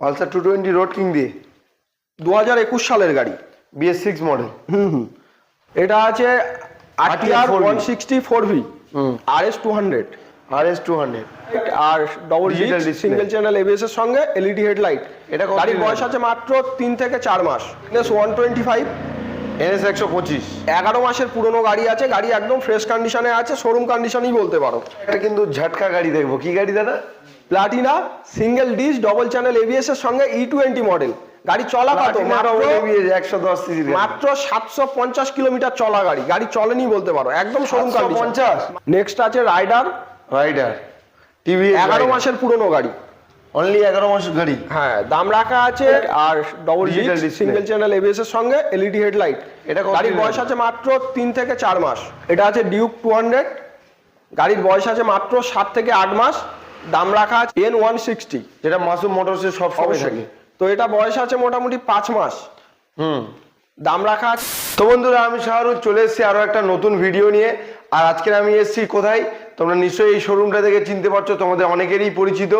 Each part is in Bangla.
Pulsar two twenty road king দিয়ে। দু হাজার একুশ সালের গাড়ি বিএস সিক্স মডেল হুম এটা আছে RTR 4V one sixty four V হুম। R S two hundred R S two hundred আর double digital single channel ABS এর সঙ্গে এলইডি হেডলাইট এটা কত গাড়ির বয়স আছে মাত্র তিন থেকে চার মাস। ওয়ান টোয়েন্টি ফাইভ এনএস একশো পঁচিশ। এগারো মাসের পুরনো গাড়ি আছে গাড়ি একদম ফ্রেশ কন্ডিশনে আছে শোরুম কন্ডিশনই বলতে পারো। এটা কিন্তু ঝাটকা গাড়ি দেখব। কি গাড়ি দাদা? Platina single disc double channel ABS এর সঙ্গে ই টোয়েন্টি মডেল গাড়ি চলা কত? মাত্র সাতশো পঞ্চাশ কিলোমিটার চলা গাড়ি। গাড়ি চলেনি বলতে পারো একদম শোরুম 750? নেক্সট আছে রাইডার রাইডার টিভি এগারো মাসের পুরনো গাড়ি। অনলি এগারো মাসের গাড়ি। হ্যাঁ দাম রাখা আছে আর ডবল। সিঙ্গেল চ্যানেল এবিএস এর সঙ্গে এলইডি হেডলাইট এটা গাড়ির বয়স আছে মাত্র তিন থেকে চার মাস। এটা আছে ডিউক টু হান্ড্রেড গাড়ির বয়স আছে মাত্র সাত থেকে আট মাস। দাম রাখা আছে এন ওয়ান সিক্সটি যেটা মাসুম মোটরসের সব সময় থাকে। তো এটা বয়স আছে মোটামুটি পাঁচ মাস। হুম। দাম রাখা আছে। তো বন্ধুরা আমি শাহরুখ চলে এসেছি আরও একটা নতুন ভিডিও নিয়ে। আর আজকের আমি এসেছি কোথায়? তোমরা নিশ্চয়ই এই শোরুমটা থেকে চিনতে পারছ, তোমাদের অনেকেরই পরিচিত।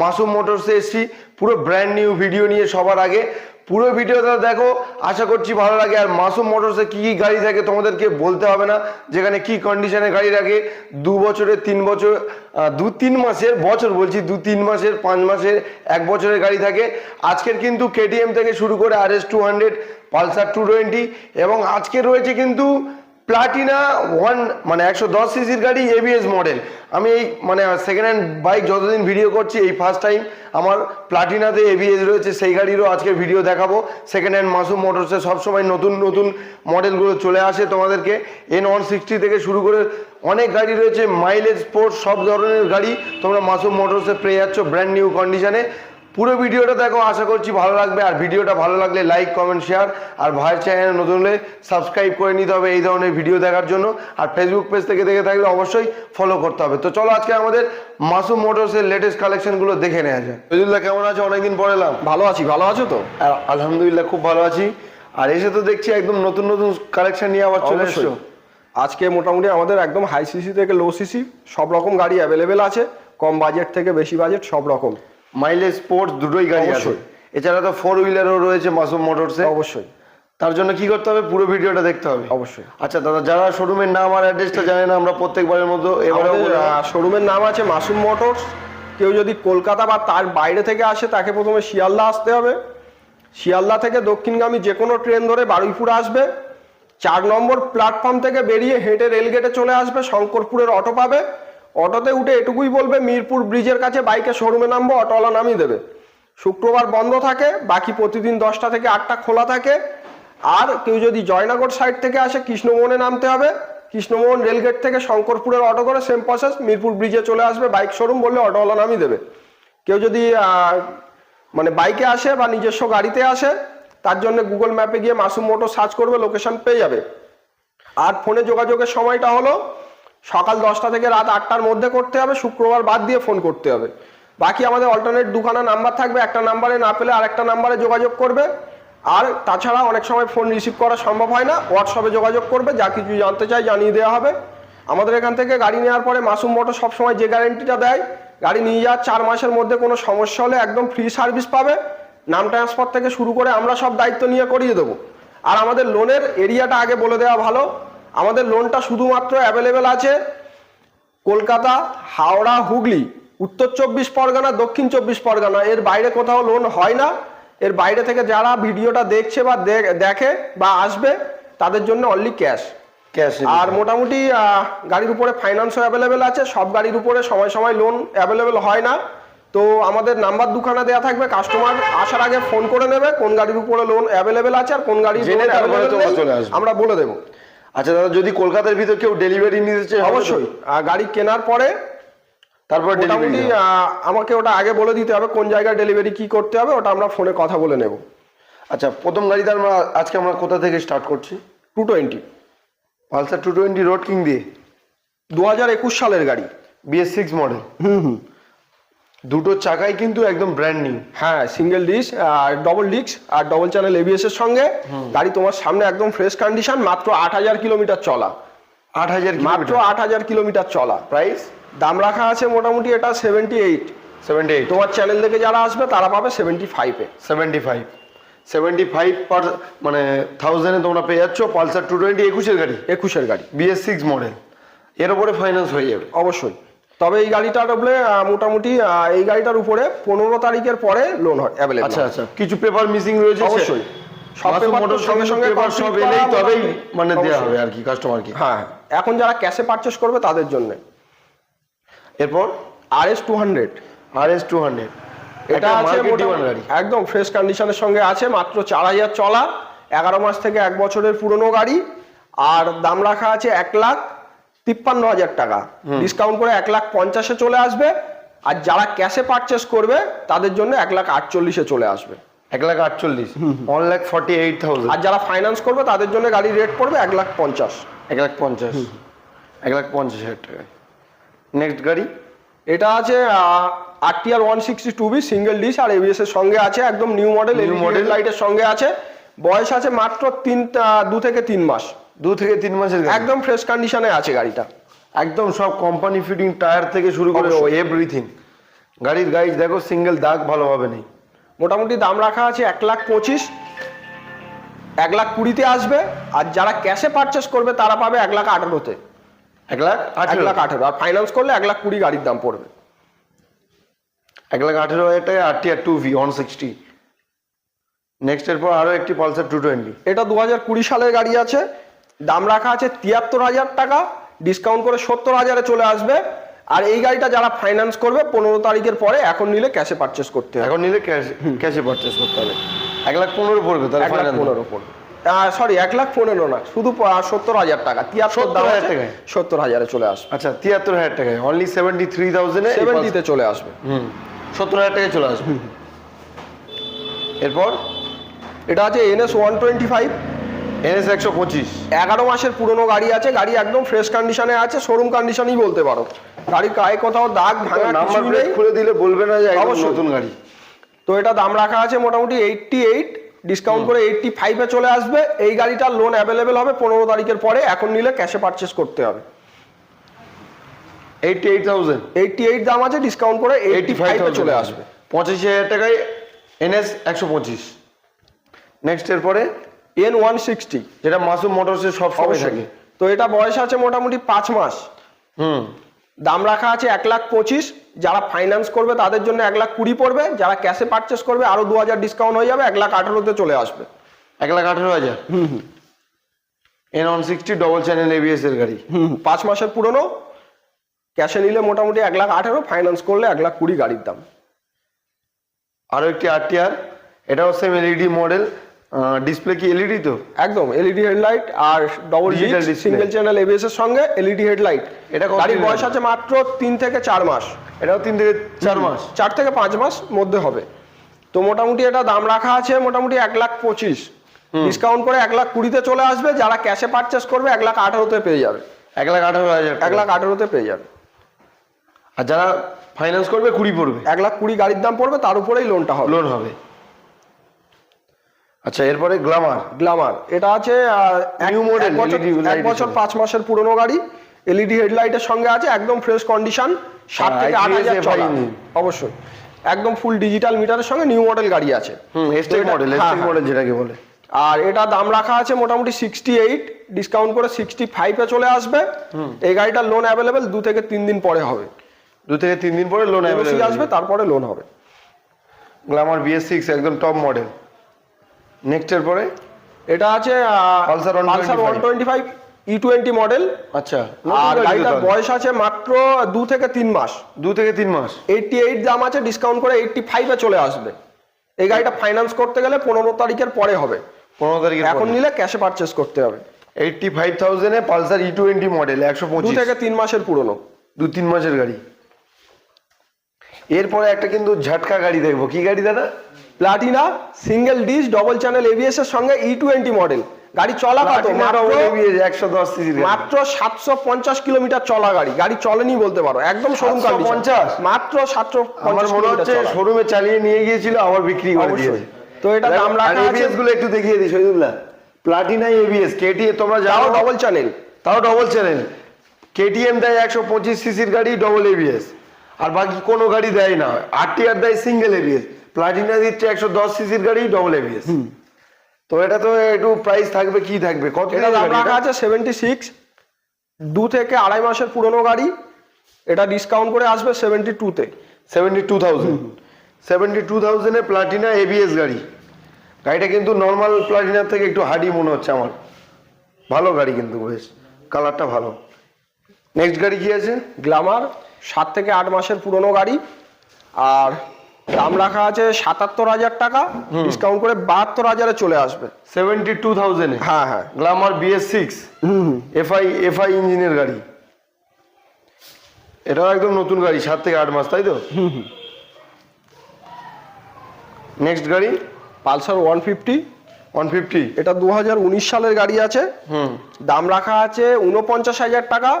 মাসুম মোটরসে এসেছি, পুরো ব্র্যান্ড নিউ ভিডিও নিয়ে সবার আগে। পুরো ভিডিওটা দেখো, আশা করছি ভালো লাগে। আর মাসুম মোটরসে কি কি গাড়ি থাকে তোমাদেরকে বলতে হবে না, যেখানে কি কন্ডিশনে গাড়ি রাখে, দু বছরের, তিন বছর দু তিন মাসের, বছর বলছি, দু তিন মাসের, পাঁচ মাসের, এক বছরের গাড়ি থাকে। আজকের কিন্তু কেটিএম থেকে শুরু করে R S two hundred Pulsar two twenty এবং আজকে রয়েছে কিন্তু প্লাটিনা ওয়ান মানে একশো দশ সিসির গাড়ি এবিএস মডেল আমি এই মানে সেকেন্ড হ্যান্ড বাইক যতদিন ভিডিও করছি, এই ফার্স্ট টাইম আমার প্লাটিনাতে এবিএস রয়েছে, সেই গাড়িরও আজকে ভিডিও দেখাবো। সেকেন্ড হ্যান্ড মাসুম মোটরসে সবসময় নতুন নতুন মডেলগুলো চলে আসে তোমাদেরকে। এন ওয়ান সিক্সটি থেকে শুরু করে অনেক গাড়ি রয়েছে মাইলেজ স্পোর্টস সব ধরনের গাড়ি তোমরা মাসুম মোটরসে পেয়ে যাচ্ছ ব্র্যান্ড নিউ কন্ডিশনে পুরো ভিডিওটা দেখো আশা করছি ভালো লাগবে। আর ভিডিওটা ভালো লাগলে লাইক কমেন্ট শেয়ার আর ভাইয়ের চ্যানেল নতুন হলে সাবস্ক্রাইব করে নিতে হবে এই ধরনের ভিডিও দেখার জন্য। আর ফেসবুক পেজ থেকে দেখে থাকলে অবশ্যই ফলো করতে হবে। তো চলো আজকে আমাদের মাসুম মোটরসের লেটেস্ট কালেকশনগুলো দেখে নেওয়া যায় ফজুল্লাহ কেমন আছো? অনেকদিন পরে এলাম। ভালো আছি ভালো আছো তো? আলহামদুলিল্লাহ খুব ভালো আছি। আর এসে তো দেখছি একদম নতুন নতুন কালেকশন নিয়ে আবার চলে এসছো। আজকে মোটামুটি আমাদের একদম হাই সিসি থেকে লো সিসি সব রকম গাড়ি অ্যাভেলেবেল আছে। কম বাজেট থেকে বেশি বাজেট সব রকম। মাইলেজ স্পোর্টস দুটোই গাড়ি আছে। এছাড়া তো ফোর হুইলারও রয়েছে মাসুম মোটরসে অবশ্যই। তার জন্য কি করতে হবে? পুরো ভিডিওটা দেখতে হবে। অবশ্যই। আচ্ছা দাদা যারা শোরুমের নাম আর অ্যাড্রেসটা জানে না আমরা প্রত্যেকবারের মতো এবারে শোরুমের নাম আছে মাসুম মোটরস কেউ যদি কলকাতা বা তার বাইরে থেকে আসে তাকে প্রথমে শিয়ালদা আসতে হবে। শিয়ালদা থেকে দক্ষিণগামী যে কোনো ট্রেন ধরে বারুইপুর আসবে। চার নম্বর প্ল্যাটফর্ম থেকে বেরিয়ে হেঁটে রেলগেটে চলে আসবে শঙ্করপুরের অটো পাবে। অটোতে উঠে এটুকুই বলবে, মিরপুর ব্রিজের কাছে বাইকে শোরুমে নামবো, অটোওয়ালা নামিয়ে দেবে। শুক্রবার বন্ধ থাকে, বাকি প্রতিদিন দশটা থেকে আটটা খোলা থাকে। আর কেউ যদি জয়নগর সাইড থেকে আসে, কৃষ্ণমোহনে নামতে হবে। কৃষ্ণমোহন রেলগেট থেকে শঙ্করপুরের অটো করে সেম প্রসেস, মিরপুর ব্রিজে চলে আসবে, বাইক শোরুম বললে অটোওয়ালা নামিয়ে দেবে। কেউ যদি মানে বাইকে আসে বা নিজস্ব গাড়িতে আসে, তার জন্য গুগল ম্যাপে গিয়ে মাসুম মোটর সার্চ করবে, লোকেশন পেয়ে যাবে। আর ফোনে যোগাযোগের সময়টা হলো সকাল দশটা থেকে রাত আটটার মধ্যে করতে হবে, শুক্রবার বাদ দিয়ে ফোন করতে হবে। বাকি আমাদের অল্টারনেট দুখানা নাম্বার থাকবে, একটা নাম্বারে না পেলে আরেকটা নাম্বারে যোগাযোগ করবে। আর তাছাড়া অনেক সময় ফোন রিসিভ করা সম্ভব হয় না হোয়াটসঅ্যাপে যোগাযোগ করবে, যা কিছু জানতে চাই জানিয়ে দেওয়া হবে। আমাদের এখান থেকে গাড়ি নেওয়ার পরে মাসুম মোটর সবসময় যে গ্যারেন্টিটা দেয়, গাড়ি নিয়ে যাওয়ার চার মাসের মধ্যে কোনো সমস্যা হলে একদম ফ্রি সার্ভিস পাবে। নাম ট্রান্সফার থেকে শুরু করে আমরা সব দায়িত্ব নিয়ে করিয়ে দেবো। আর আমাদের লোনের এরিয়াটা আগে বলে দেওয়া ভালো। আমাদের লোনটা শুধুমাত্র অ্যাভেলেবেল আছে কলকাতা হাওড়া হুগলি। উত্তর চব্বিশ পরগনা দক্ষিণ চব্বিশ পরগনা। এর বাইরে কোথাও লোন হয় না। এর বাইরে থেকে যারা ভিডিওটা দেখছে বা দেখে বা আসবে তাদের জন্য অনলি ক্যাশ ক্যাশ আর মোটামুটি গাড়ির উপরে ফাইন্যান্সও অ্যাভেলেবেল আছে। সব গাড়ির উপরে সময় সময় লোন অ্যাভেলেবেল হয় না। তো আমাদের নাম্বার দুখানা দেওয়া থাকবে। কাস্টমার আসার আগে ফোন করে নেবে কোন গাড়ির উপরে লোন অ্যাভেলেবেল আছে আর কোন আসবে। আমরা বলে দেবো। আচ্ছা দাদা যদি কলকাতার ভিতর কেউ ডেলিভারি নিতে চায় অবশ্যই। আর গাড়ি কেনার পরে তারপর মোটামুটি ডেলিভারি আমাকে ওটা আগে বলে দিতে হবে কোন জায়গায় ডেলিভারি কি করতে হবে ওটা আমরা ফোনে কথা বলে নেব। আচ্ছা প্রথম গাড়িটা আমরা আজকে আমরা কোথা থেকে স্টার্ট করছি? Two twenty. Pulsar two twenty road king দিয়ে। দু হাজার একুশ সালের গাড়ি। BS six model hmm hmm. দুটো চাকাই কিন্তু একদম ব্র্যান্ড নিউ হ্যাঁ সিঙ্গেল ডিস্ক আর ডবল ডিস্ক আর ডবল চ্যানেল এবিএস এর সঙ্গে। গাড়ি তোমার সামনে একদম ফ্রেশ কন্ডিশন মাত্র আট হাজার কিলোমিটার চলা। আট হাজার মাত্র আট হাজার কিলোমিটার চলা। প্রাইস দাম রাখা আছে মোটামুটি এটা সেভেন্টি এইট সেভেন্টি এইট তোমার চ্যানেল থেকে যারা আসবে তারা পাবে সেভেন্টি ফাইভে সেভেন্টি ফাইভ সেভেন্টি ফাইভ পার মানে থাউজেন্ডে তোমরা পেয়ে যাচ্ছ পালসার টু টোয়েন্টি একুশের গাড়ি। একুশের গাড়ি। বিএস সিক্স মডেল এর উপরে ফাইন্যান্স হয়ে যাবে। অবশ্যই। তবে এই গাড়িটা ডবলে মোটামুটি এই গাড়িটার উপরে পনেরো তারিখের পরে লোন হয় অ্যাভেলেবল আচ্ছা আচ্ছা। কিছু পেপার মিসিং রয়েছে? অবশ্যই। সব সঙ্গে সঙ্গে সব এলেই তবেই মানে দেওয়া হবে আর কি কাস্টমারকে হ্যাঁ এখন যারা ক্যাশে পারচেস করবে তাদের জন্য। এরপর? R S two hundred R S two hundred এটা আছে মোটামুটি- গাড়ি। একদম ফ্রেশ কন্ডিশনের সঙ্গে আছে মাত্র চার হাজার চলা এগারো মাস থেকে এক বছরের পুরনো গাড়ি। আর দাম রাখা আছে এক লাখ তিপ্পান্ন হাজার টাকা। ডিসকাউন্ট করে এক লাখ পঞ্চাশে চলে আসবে আর যারা ক্যাশে পারচেস করবে তাদের জন্য এক লাখ আটচল্লিশে চলে আসবে। এক লাখ আটচল্লিশ? One lakh forty eight thousand আর যারা ফাইন্যান্স করবে তাদের জন্য গাড়ির রেট পড়বে এক লাখ পঞ্চাশ। এক লাখ পঞ্চাশ? এক লাখ পঞ্চাশ হাজার টাকা নেক্সট গাড়ি? এটা আছে R T R one sixty two V single disc আর এবিএস এর সঙ্গে আছে একদম নিউ মডেল নিউ। মডেল লাইটের সঙ্গে আছে। বয়স আছে মাত্র তিন দু থেকে তিন মাস। দু থেকে তিন মাসের একদম ফ্রেশ কন্ডিশনে আছে গাড়িটা। একদম সব কোম্পানি ফিটিং টায়ার থেকে শুরু করে। এভরিথিং গাড়ির গাইজ দেখো সিঙ্গেল দাগ ভালোভাবে নেই। মোটামুটি দাম রাখা আছে এক লাখ পঁচিশ। এক লাখ কুড়িতে আসবে। আর যারা ক্যাশে পারচেস করবে তারা পাবে এক লাখ আঠারোতে। এক লাখ এক লাখ আঠারো। আর ফাইন্যান্স করলে এক লাখ কুড়ি গাড়ির দাম পড়বে। এক লাখ আঠেরো হাজার টাকা R T R two V one sixty next এর পর আরও একটি পালসার টু টোয়েন্টি এটা দু হাজার কুড়ি সালের গাড়ি আছে। দাম রাখা আছে তিয়াত্তর হাজার টাকা ডিসকাউন্ট করে সত্তর হাজারে চলে আসবে। আর এই গাড়িটা যারা ফাইন্যান্স করবে পনেরো তারিখের পরে এখন নিলে ক্যাশে পারচেস করতে হবে। এখন নিলে ক্যাশে পারচেস করতে হবে। এক লাখ পনেরো পড়বে তাহলে এক লাখ পনেরো পড়বে। সরি এক লাখ পনেরো না শুধু সত্তর হাজার টাকা। তিয়াত্তর দাম 70,000 টাকায়? সত্তর হাজারে চলে আসবে। আচ্ছা তিয়াত্তর হাজার টাকায়। অনলি সেভেন্টি থ্রি থাউজেন্ডে সেভেন্টিতে চলে আসবে। হুম সত্তর হাজার টাকায় চলে আসবে। এরপর এটা আছে NS one twenty five NS একশো পঁচিশ। এগারো মাসের পুরনো গাড়ি আছে গাড়ি একদম ফ্রেশ কন্ডিশনে আছে শোরুম কন্ডিশনই বলতে পারো। গাড়ির গায়ে কোথাও দাগ ভাঙা নাম্বার কিছু নেই। খুলে দিলে বলবে না যে অবশ্যই। নতুন গাড়ি। তো এটা দাম রাখা আছে মোটামুটি এইটটি এইট ডিসকাউন্ট করে এইটটি ফাইভে চলে আসবে। এই গাড়িটার লোন অ্যাভেলেবেল হবে পনেরো তারিখের পরে এখন নিলে ক্যাশে পারচেস করতে হবে। Eighty eight thousand eighty eight দাম আছে ডিসকাউন্ট করে এইটটি ফাইভে চলে আসবে। পঁচাশি হাজার টাকায় এনএস একশো পঁচিশ। নেক্সট এর পরে এন ওয়ান সিক্সটি যেটা মাসুম মোটরসের সব সময় থাকে। তো এটা বয়স আছে মোটামুটি পাঁচ মাস। হুম। দাম রাখা আছে এক লাখ পঁচিশ। যারা ফাইন্যান্স করবে তাদের জন্য এক লাখ কুড়ি পড়বে। যারা ক্যাশে পারচেস করবে আরও দু হাজার ডিসকাউন্ট হয়ে যাবে এক লাখ আঠারোতে চলে আসবে। এক লাখ আঠেরো হাজার? N one sixty double channel ABS এর গাড়ি। হুম পাঁচ মাসের পুরনো। ক্যাশে নিলে মোটামুটি এক লাখ আঠেরো ফাইন্যান্স করলে এক লাখ কুড়ি গাড়ির দাম। আরও একটি আরটিআর এটাও সেম এলইডি মডেল ডিসপ্লে কি এলইডি তো? একদম এলইডি হেডলাইট আর double display. Single channel ABS এর সঙ্গে এলইডি হেডলাইট এটা গাড়ির বয়স আছে মাত্র তিন থেকে চার মাস। এটাও তিন থেকে চার মাস? চার থেকে পাঁচ মাস মধ্যে হবে। তো মোটামুটি এটা দাম রাখা আছে মোটামুটি এক লাখ পঁচিশ। ডিসকাউন্ট করে এক লাখ কুড়িতে চলে আসবে যারা ক্যাশে পারচেস করবে এক লাখ আঠারোতে পেয়ে যাবে। এক লাখ আঠারো হাজার এক লাখ আঠারোতে পেয়ে যাবে। আর যারা ফাইন্যান্স করবে কুড়ি পড়বে। এক লাখ কুড়ি গাড়ির দাম পড়বে তার উপরেই লোনটা হবে। লোন হবে। আচ্ছা এরপরে গ্লামার গ্লামার এটা আছে এক- এক বছর-। পাঁচ মাসের পুরনো গাড়ি। এলইডি হেডলাইটের সঙ্গে আছে একদম ফ্রেশ কন্ডিশন সাত থেকে আট হাজার অবশ্যই। একদম ফুল ডিজিটাল মিটারের সঙ্গে নিউ মডেল গাড়ি আছে। হুম এস্টেক মডেল হ্যাঁ, হ্যাঁ। মডেল যেটাকে বলে। আর এটা দাম রাখা আছে মোটামুটি সিক্সটি এইট ডিসকাউন্ট করে সিক্সটি ফাইভে চলে আসবে। এই গাড়িটার লোন অ্যাভেলেবেল দু থেকে তিন দিন পরে হবে। দু থেকে তিন দিন পরে লোন এলওসি আসবে তারপরে লোন হবে। গ্লামার বিএস সিক্স একদম টপ মডেল নেক্সট এর পরে? এটা আছে 125 Pulsar one twenty five E twenty model আচ্ছা আর গাড়িটার বয়স আছে মাত্র দু থেকে তিন মাস। দু থেকে তিন মাস। এইটটি এইট দাম আছে ডিসকাউন্ট করে এইটটি ফাইভে চলে আসবে। এই গাড়িটা ফাইন্যান্স করতে গেলে পনেরো তারিখের পরে হবে। পনেরো তারিখে এখন নিলে ক্যাশে পারচেস করতে হবে। এইটটি ফাইভ থাউজেন্ডে পালসার ই টোয়েন্টি মডেল একশো পঁচিশ। থেকে তিন মাসের পুরনো। দু তিন মাসের গাড়ি। এরপরে একটা কিন্তু ঝাটকা গাড়ি দেখব। কি গাড়ি দাদা? Platina single disc double channel ABS এর সঙ্গে ই টোয়েন্টি মডেল গাড়ি চলা কত? মাত্র সাতশো পঞ্চাশ কিলোমিটার চলা গাড়ি। গাড়ি চলেনি বলতে পারো একদম শোরুম 750? কন্ডিশন মাত্র সাতশো মনে হচ্ছে শোরুমে চালিয়ে নিয়ে গিয়েছিল আবার বিক্রি করে। দিয়েছে। তো এটা দাম রাখা এবিএসগুলো একটু দেখিয়ে দিই শহীদুল্লাহ প্লাটিনা এবিএস কেটিএম তোমরা যাও ডবল চ্যানেল তাও ডবল চ্যানেল কেটিএম দেয় একশো পঁচিশ সিসির গাড়ি ডবল এবিএস আর বাকি কোনো গাড়ি দেয় না। আর টি আর দেয় সিঙ্গেল এবিএস প্লাটিনা দিচ্ছে একশো দশ সিসির গাড়ি ডবল এবিএস তো এটা তো একটু প্রাইস থাকবে কি থাকবে? কত দাম রাখা আছে সেভেন্টি সিক্স দু থেকে আড়াই মাসের পুরনো গাড়ি। এটা ডিসকাউন্ট করে আসবে সেভেন্টি টুতে seventy two thousand seventy two থাউজেন্ডে Platina ABS গাড়ি। গাড়িটা কিন্তু নর্মাল প্লাটিনার থেকে একটু হার্ডি মনে হচ্ছে আমার। ভালো গাড়ি কিন্তু বেশ। কালারটা ভালো। নেক্সট গাড়ি কি আছে? গ্লামার সাত থেকে আট মাসের পুরনো গাড়ি। আর দাম রাখা আছে সাতাত্তর হাজার টাকা ডিসকাউন্ট করে বাহাত্তর হাজারে চলে আসবে। সেভেন্টি টু থাউজেন্ডে? হ্যাঁ হ্যাঁ। Glamour BS six FI FI ইঞ্জিনের গাড়ি। এটাও একদম নতুন গাড়ি সাত থেকে আট মাস তাই তো? নেক্সট গাড়ি? Pulsar one fifty. One fifty. এটা দু হাজার উনিশ সালের গাড়ি আছে। হুম। দাম রাখা আছে উনপঞ্চাশ হাজার টাকা।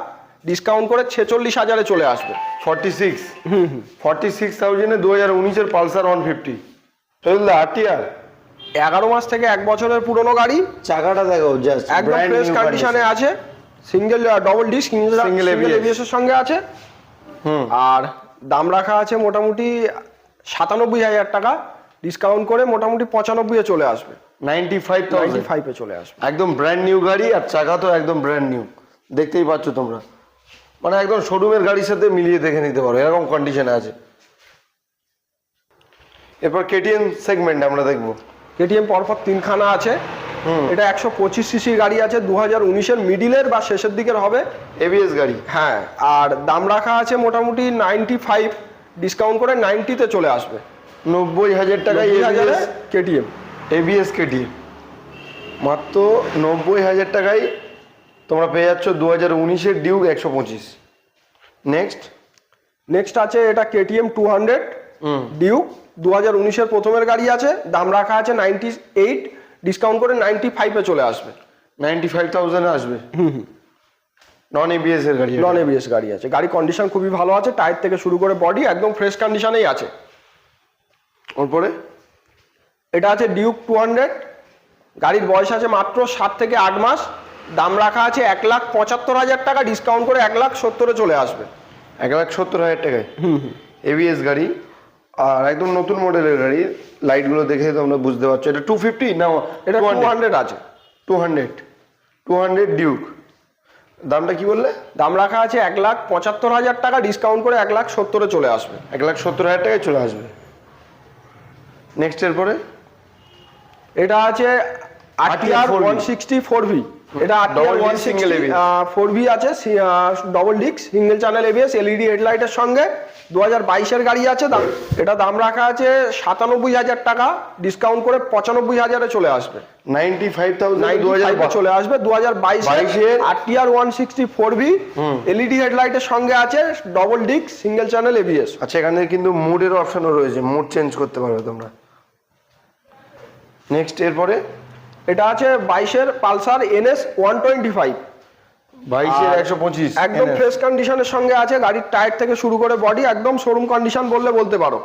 ডিসকাউন্ট করে ছেচল্লিশ হাজারে চলে আসবে। ফর্টি সিক্স ফর্টি সিক্স থাউজেন্ডে দু হাজার উনিশের পালসার ওয়ান ফিফটি চলুন আরটিআর এগারো মাস থেকে এক বছরের পুরনো গাড়ি। চাকাটা দেখো জাস্ট একদম ফ্রেশ কন্ডিশনে আছে। Single double disc single ABS এর সঙ্গে আছে। হুম। আর দাম রাখা আছে মোটামুটি সাতানব্বই হাজার টাকা। ডিসকাউন্ট করে মোটামুটি পঁচানব্বই চলে আসবে। নাইনটি ফাইভ নাইনটি থাউজেন্ড ফাইভে চলে আসবে। একদম ব্র্যান্ড নিউ গাড়ি আর চাকা তো একদম ব্র্যান্ড নিউ দেখতেই পাচ্ছ তোমরা। মানে একদম শোরুমের গাড়ির সাথে মিলিয়ে দেখে নিতে পারো এরকম কন্ডিশনে আছে। এরপর কেটিএম সেগমেন্ট আমরা দেখব। কেটিএম পরপর তিনখানা আছে। এটা একশো পঁচিশ সিসির গাড়ি আছে দু হাজার উনিশের মিডিলের বা শেষের দিকের হবে। এবিএস গাড়ি। হ্যাঁ আর দাম রাখা আছে মোটামুটি নাইনটি ফাইভ ডিসকাউন্ট করে নাইনটিতে চলে আসবে। নব্বই হাজার এবিএস কেটিএম এবিএস কেটিএম মাত্র নব্বই হাজার টাকায় তোমরা পেয়ে যাচ্ছ দু হাজার উনিশের ডিউক একশো পঁচিশ। নেক্সট নেক্সট আছে এটা KTM two hundred hmm. Duke দু হাজার উনিশের প্রথমের গাড়ি আছে দাম রাখা আছে নাইনটি এইট ডিসকাউন্ট করে নাইনটি ফাইভে চলে আসবে। নাইনটি ফাইভ থাউজেন্ডে আসবে? নন এবিএস এর গাড়ি নন এবিএস গাড়ি আছে। গাড়ি কন্ডিশন খুবই ভালো আছে টায়ার থেকে শুরু করে বডি একদম ফ্রেশ কন্ডিশনেই আছে। ওরপরে এটা আছে ডিউক টু হান্ড্রেড গাড়ির বয়স আছে মাত্র সাত থেকে আট মাস দাম রাখা আছে এক লাখ পঁচাত্তর হাজার টাকা ডিসকাউন্ট করে এক লাখ সত্তরে চলে আসবে। এক লাখ সত্তর হাজার টাকায়? এবিএস গাড়ি আর একদম নতুন মডেলের গাড়ি লাইটগুলো দেখে তোমরা বুঝতে পারছ। এটা টু ফিফটি না এটা টু হান্ড্রেড আছে। Two hundred two hundred Duke দামটা কি বললে? দাম রাখা আছে এক লাখ পঁচাত্তর হাজার টাকা ডিসকাউন্ট করে এক লাখ সত্তরে চলে আসবে। এক লাখ সত্তর হাজার টাকায় চলে আসবে। নেক্সট এর পরে? এটা আছে RTR 4V one sixty four V এটা RTR one single four V আছে double disc single channel ABS LED হেডলাইটের সঙ্গে। দু হাজার বাইশের গাড়ি আছে দাম এটা দাম রাখা আছে সাতানব্বই হাজার টাকা। ডিসকাউন্ট করে পঁচানব্বই হাজারে চলে আসবে। নাইনটি ফাইভ থাউজেন্ড চলে আসবে। দু হাজার বাইশে 22 RTR one sixty four V LED হেডলাইটের সঙ্গে আছে double disc single channel ABS আচ্ছা এখানে কিন্তু মুডের অপশনও রয়েছে। মুড চেঞ্জ করতে পারবে তোমরা। নেক্সট এরপরে? এটা আছে বাইশের Pulsar NS one twenty five. বাইশের একশো পঁচিশ একদম ফ্রেশ কন্ডিশনের সঙ্গে আছে গাড়ির টায়ার থেকে শুরু করে বডি একদম শোরুম কন্ডিশন বললে বলতে পারো।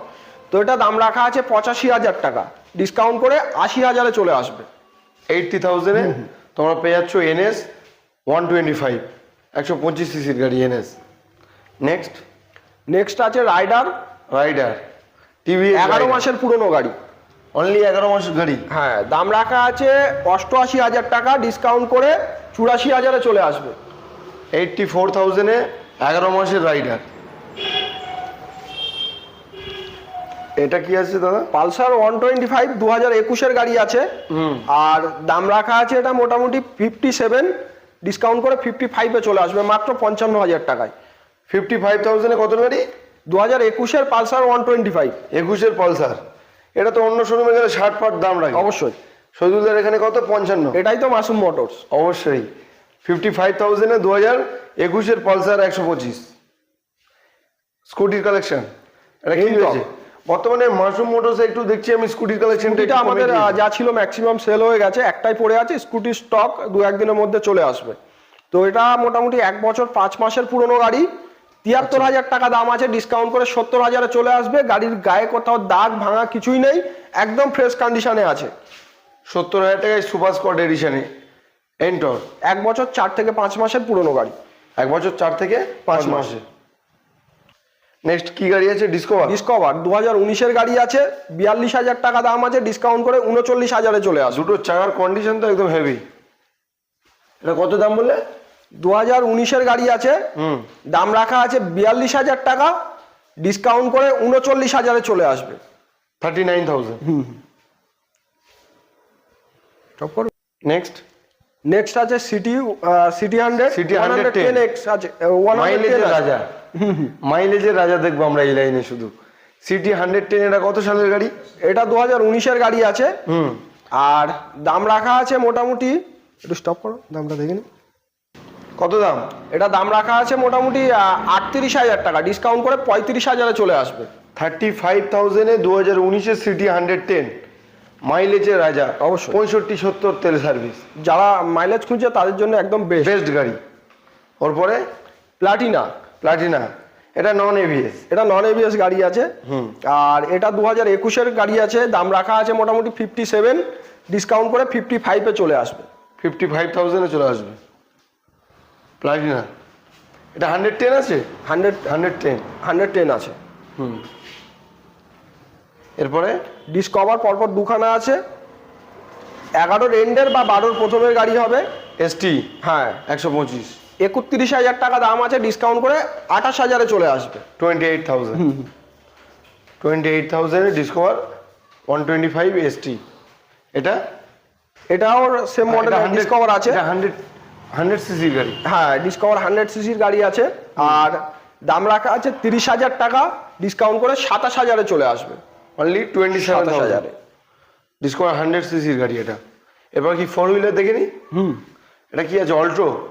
তো এটা দাম রাখা আছে পঁচাশি হাজার টাকা। ডিসকাউন্ট করে আশি হাজারে চলে আসবে। এইটটি থাউজেন্ডে তোমরা পেয়ে যাচ্ছ এনএস ওয়ান টোয়েন্টি ফাইভ একশো পঁচিশ সিসির গাড়ি এনএস। নেক্সট নেক্সট আছে রাইডার। রাইডার। টিভি এগারো মাসের পুরনো গাড়ি। অনলি এগারো মাসের গাড়ি। হ্যাঁ দাম রাখা আছে অষ্টআশি হাজার টাকা ডিসকাউন্ট করে চুরাশি হাজারে চলে আসবে। এইটটি ফোর থাউজেন্ডে এগারো মাসের রাইডার এটা কি আছে দাদা? পালসার ওয়ান টোয়েন্টি ফাইভ দু হাজার একুশের গাড়ি আছে। আর দাম রাখা আছে এটা মোটামুটি ফিফটি সেভেন ডিসকাউন্ট করে ফিফটি ফাইভে চলে আসবে মাত্র পঞ্চান্ন হাজার টাকায়। ফিফটি ফাইভ থাউজেন্ডে কত গাড়ি? দু হাজার একুশের পালসার ওয়ান টোয়েন্টি ফাইভ একুশের পালসার। এটা তো অন্য শোরুমে গেলে ষাট ফাট দাম রাখে অবশ্যই। সজুলদার এখানে কত? পঞ্চান্ন। এটাই তো মাসুম মোটরস। অবশ্যই। ফিফটি ফাইভ থাউজেন্ডে দু হাজার একুশের পালসার একশো পঁচিশ। স্কুটির কালেকশন এটা কি বর্তমানে মাশরুম মোটরসে একটু দেখছি আমি স্কুটির কালেকশনটা এটা আমাদের যা ছিল ম্যাক্সিমাম সেল হয়ে গেছে একটাই পড়ে আছে স্কুটির স্টক দু একদিনের মধ্যে চলে আসবে। তো এটা মোটামুটি এক বছর পাঁচ মাসের পুরনো গাড়ি। তিয়াত্তর হাজার টাকা দাম আছে ডিসকাউন্ট করে সত্তর হাজারে চলে আসবে। গাড়ির গায়ে কোথাও দাগ ভাঙা কিছুই নেই একদম ফ্রেশ কন্ডিশনে আছে। সত্তর হাজার টাকায় সুপার স্কট এডিশনে এন্টর এক বছর চার থেকে পাঁচ মাসের পুরনো গাড়ি। এক বছর চার থেকে পাঁচ মাসে। নেক্সট কি গাড়ি আছে? ডিসকভার ডিসকভার দু হাজার উনিশের গাড়ি আছে বিয়াল্লিশ হাজার টাকা দাম আছে ডিসকাউন্ট করে উনচল্লিশ হাজারে চলে আসবে। দুটো চাকার কন্ডিশন তো একদম হেভি এটা কত দাম বললে? দু হাজার উনিশের গাড়ি আছে। দাম রাখা আছে বিয়াল্লিশ হাজার টাকা। ডিসকাউন্ট করে উনচল্লিশ হাজারে চলে আসবে। Thirty nine thousand next next আছে CT CT hundred City hundred 110 ten X আছে মাইলেজের রাজা। মাইলেজের রাজা দেখব আমরা এই লাইনে শুধু। সিটি হান্ড্রেড টেন এটা কত সালের গাড়ি? এটা দু হাজার উনিশের গাড়ি আছে। হুম। আর দাম রাখা আছে মোটামুটি একটু স্টপ করো দামটা দেখে নি কত দাম? এটা দাম রাখা আছে মোটামুটি আটত্রিশ হাজার টাকা। ডিসকাউন্ট করে পঁয়ত্রিশ হাজারে চলে আসবে। থার্টি ফাইভ থাউজেন্ডে দু হাজার উনিশের সিটি হান্ড্রেড টেন মাইলেজের রাজা অবশ্যই। পঁয়ষট্টি সত্তর তেল সার্ভিস যারা মাইলেজ খুঁজছে তাদের জন্য একদম বেস্ট বেস্ট গাড়ি। ওর পরে? প্লাটিনা প্লাটিনা এটা নন এভিএস এটা নন এভিএস গাড়ি আছে। আর এটা দু হাজার একুশের গাড়ি আছে। দাম রাখা আছে মোটামুটি ফিফটি সেভেন ডিসকাউন্ট করে ফিফটি ফাইভে চলে আসবে। ফিফটি ফাইভ থাউজেন্ডে চলে আসবে। প্লাটিনা এটা হান্ড্রেড টেন আছে? Hundred hundred ten hundred ten আছে। হুম। এরপরে? ডিসকভার পরপর দুখানা আছে। এগারোর এন্ডের বা বারোর প্রথমের গাড়ি হবে। এসটি হ্যাঁ। একশো পঁচিশ। একত্রিশ হাজার টাকা দাম আছে ডিসকাউন্ট করে আঠাশ হাজারে চলে আসবে। Twenty eight thousand twenty eight থাউজেন্ডে Discover one twenty five ST এটা? এটাও সেম মডেল ডিসকভার আছে। হান্ড্রেড হান্ড্রেড সিসি গাড়ি? হ্যাঁ ডিসকভার হান্ড্রেড সিসির গাড়ি আছে। আর দাম রাখা আছে তিরিশ হাজার টাকা। ডিসকাউন্ট করে সাতাশ হাজারে চলে আসবে। অনলি টোয়েন্টি সাতাশ হাজারে। ডিসকভার হান্ড্রেড সিসির গাড়ি এটা। এবার কি ফোর হুইলার দেখে নি? হুম। এটা কি আছে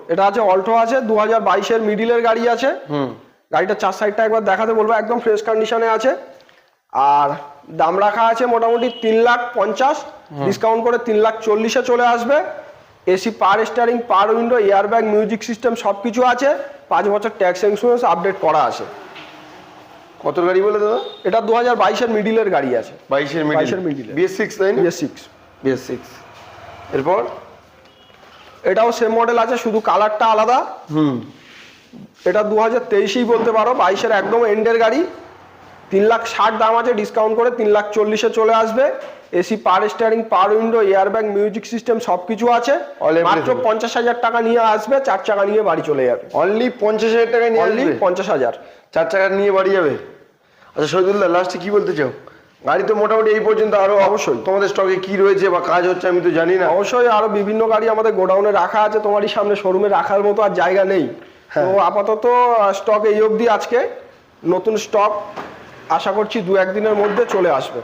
এটা আছে অল্টো আছে দু হাজার বাইশের মিডিলের গাড়ি আছে। হুম। গাড়িটা চার সাইডটা একবার দেখাতে বলব একদম ফ্রেশ কন্ডিশনে আছে। আর দাম রাখা আছে মোটামুটি তিন লাখ পঞ্চাশ। ডিসকাউন্ট করে তিন লাখ চল্লিশে চলে আসবে। AC power steering power window airbag music system সব কিছু আছে। পাঁচ বছর ট্যাক্স ইন্স্যুরেন্স আপডেট করা আছে। কত গাড়ি বলে দাদা? এটা দু হাজার বাইশের মিডিলের গাড়ি আছে। বাইশের বাইশের মিডিল বিএস সিক্স তাই না? বিএস সিক্স বিএস সিক্স এরপর? এটাও সেম মডেল আছে শুধু কালারটা আলাদা। হুম। এটা দু হাজার তেইশেই বলতে পারো বাইশের একদম এন্ডের গাড়ি। তিন লাখ ষাট দাম আছে ডিসকাউন্ট করে তিন লাখ চল্লিশে চলে আসবে। AC power steering power window airbag music system সব কিছু আছে মাত্র পঞ্চাশ হাজার টাকা নিয়ে আসবে চার চাকা নিয়ে বাড়ি চলে যাবে। অনলি পঞ্চাশ হাজার টাকা নিয়ে অনলি পঞ্চাশ হাজার। চার চাকা নিয়ে বাড়ি যাবে? আচ্ছা শহীদুল্লাহ লাস্টে কি বলতে চাও? গাড়ি তো মোটামুটি এই পর্যন্ত আরও অবশ্যই। তোমাদের স্টকে কি রয়েছে বা কাজ হচ্ছে আমি তো জানি না। অবশ্যই আরও বিভিন্ন গাড়ি আমাদের গোডাউনে রাখা আছে তোমারই সামনে শোরুমে রাখার মতো আর জায়গা নেই। তো আপাতত স্টক এই অবধি আজকে। নতুন স্টক আশা করছি দু একদিনের মধ্যে চলে আসবে।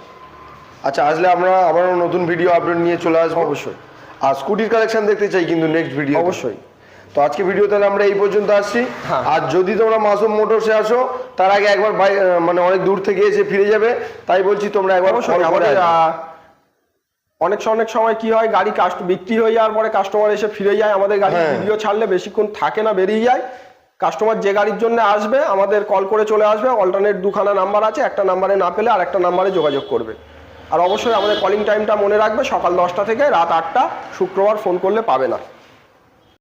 আচ্ছা আসলে আমরা আবারও নতুন ভিডিও আপলোড নিয়ে চলে আসব। অবশ্যই। আর স্কুটির কালেকশন দেখতে চাই কিন্তু নেক্সট ভিডিও অবশ্যই। তো আজকে ভিডিও তাহলে আমরা এই পর্যন্ত আসছি। হ্যাঁ। আর যদি তোমরা মাসুম মোটরসে আসো তার আগে একবার মানে অনেক দূর থেকে এসে ফিরে যাবে। তাই বলছি তোমরা একবার আমাদের অনেক স- অনেক সময় কি হয় গাড়ি কাস্ট বিক্রি হয়ে যাওয়ার পরে কাস্টমার এসে ফিরে যায়। আমাদের গাড়ি হ্যাঁ। ভিডিও ছাড়লে বেশিক্ষণ থাকে না বেরিয়ে যায়। কাস্টমার যে গাড়ির জন্য আসবে, আমাদের কল করে চলে আসবে অল্টারনেট দুখানা নাম্বার আছে, একটা নাম্বারে না পেলে আর একটা নাম্বারে যোগাযোগ করবে। আর অবশ্যই আমাদের কলিং টাইমটা মনে রাখবে, সকাল দশটা থেকে রাত আটটা, শুক্রবার ফোন করলে পাবে না।